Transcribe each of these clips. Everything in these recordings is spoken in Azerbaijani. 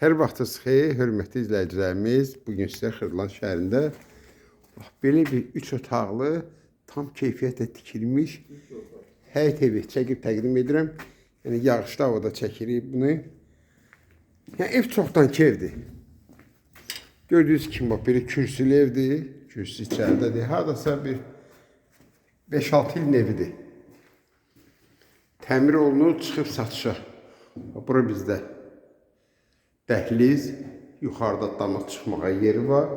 Hər vaxtınız xeyir, hörmətli izləyicilərimiz. Bu gün sizə Xırdalan şəhərində bax belə bir 3 otaqlı, tam keyfiyyətlə tikilmiş həyət evi çəkib təqdim edirəm. Yəni yağışlı havada çəkirik bunu. Yəni ev çoxdankı evdir. Gördüyünüz kimi bax belə kürsülü evdir. Kürsü içəridədir. Hardasa bir 5-6 ilin evidir. Təmir olunub, çıxıb satışa. Bura bizdə dəhliz, yuxarıda dama çıxmağa yeri var.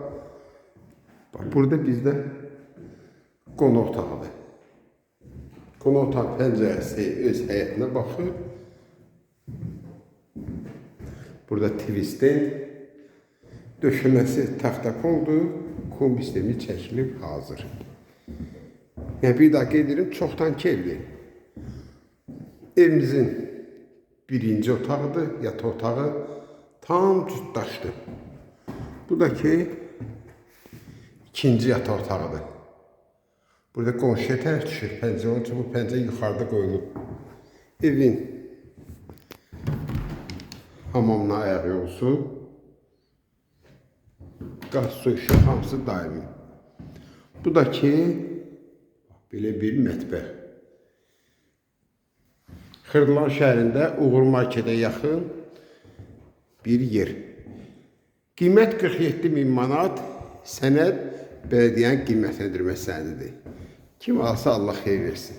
Bax, burada bizdə qonaq otağıdır. Qonaq otaq pəncərəsi öz həyətinə baxır. Burada TV stand, döşəməsi taxtakoldur, kombi sistemi çəkilib hazır. Yəni bir daha qeyd edirəm, çoxdankı evdir. Evimizin birinci otağıdır, yataq otağı tam cütdaşdı. Bu da ki ikinci yataq otağıdır. Burada qonşuya tərəf düşür pəncərə, onun üçün bu pəncərə yuxarıda qoyulub. Evin hamamına ayağı yolsu, qaz su işi hamısı daimi. Bu da ki belə bir mətbəx. Xırdalan şəhərində Uğur marketə yaxın bir yer. Qiymət 47 min manat, sənəd bələdiyyənin qiymətləndirmə sənədidir. Kim alsa Allah xeyir versin.